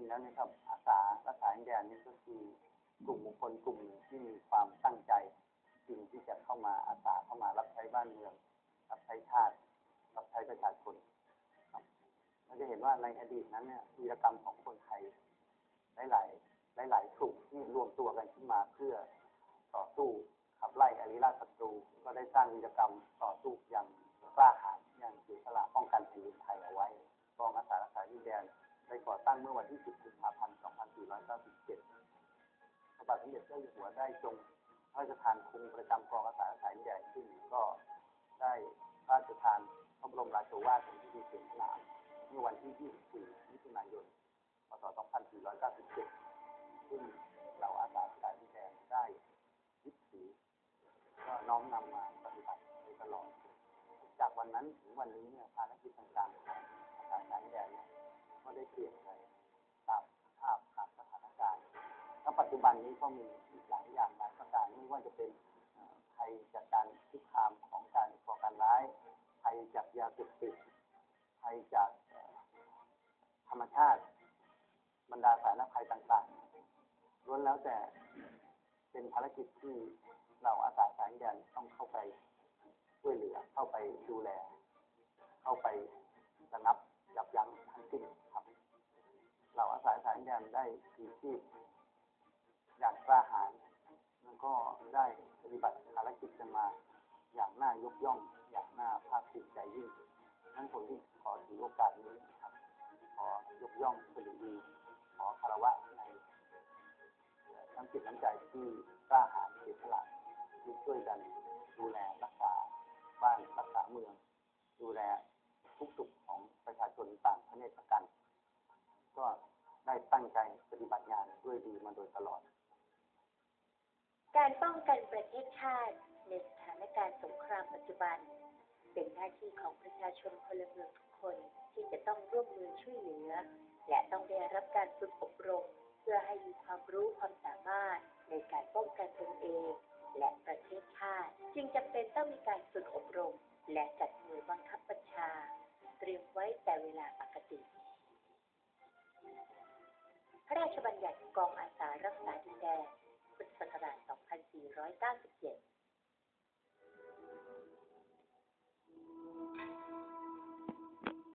งแล้วเนะครับอาสารักษาดินแดนนี่ก็คือกลุ่มบุคคลกลุ่มหนึ่งที่มีความตั้งใจจริงที่จะเข้ามาอาสาเข้ามารับใช้บ้านเมือง รับใช้ชาติ รับใช้ประชาชนครับเราจะเห็นว่าในอดีตนั้นเนี่ยวีรกรรมของคนไทยหลายๆหลายกลุ่มที่รวมตัวกันขึ้นมาเพื่อต่อสู้ขับไล่อริราชศัตรูก็ได้สร้างวีรกรรมต่อสู้อย่างกล้าหาญอย่างเสียสละป้องกันแผ่นดินไทยเอาไว้ ได้ก่อตั้งเมื่อวันที่ 10 กุมภาพันธ์ 2497 พระบาทสมเด็จเจ้าอยู่หัวได้ทรงพระราชทานคุมประจำกองอาสารักษาดินแดนขึ้นก็ได้พระราชทานพระบรมราโชวาทเป็นพิธีเสสนามเมื่อวันที่ 24 มิถุนายน พศ 2497 ซึ่งเราอาสาสายแดนได้ยึดถือก็น้อมนำมาปฏิบัติโดยตลอด จากวันนั้นถึงวันนี้เนี่ยภารกิจ ได้เปลี่ยนไปตามสภาพตามสถานการณ์และปัจจุบันนี้ก็มีอีกหลายอย่างหลายประการไม่ว่าจะเป็นภัยจากการคุกคามของการก่อการร้ายภัยจากยาเสพติดภัยจากธรรมชาติ บรรดาสารภัยต่างๆล้วนแล้วแต่เป็นภารกิจที่เราอาสาสายแดนต้องเข้าไปช่วยเหลือเข้าไปดูแล เข้าไประงับยับยั้งทั้งสิ้น อาสาสายแดนได้ถือชีพอย่างกล้าหาญแล้วก็ได้ปฏิบัติภารกิจกันมาอย่างน่ายกย่องอย่างน่าภาคภูมิใจยิ่งทั้งผมที่ขอถือโอกาสนี้นะครับ ขอยกย่องสดุดีขอคารวะในน้ำจิตน้ำใจที่กล้าหาญเสียสละที่ช่วยกันดูแลรักษาบ้านรักษาเมือง ดูแลทุกสุขของประชาชนต่างพระเนตรกัน ก็ ได้ตั้งใจปฏิบัติงานด้วยดีมาโดยตลอด การป้องกันประเทศชาติในสถานการณ์สงครามปัจจุบัน เป็นหน้าที่ของประชาชนพลเมืองทุกคนที่จะต้องร่วมมือช่วยเหลือ และต้องได้รับการฝึกอบรม เพื่อให้มีความรู้ความสามารถในการป้องกันตนเอง และประเทศชาติ จึงจำเป็นต้องมีการฝึกอบรม และจัดหน่วยบังคับบัญชา เตรียมไว้แต่เวลาปกติ พระราชบัญญัติกองอาสารักษาดินแดนพุทธศักราช 2497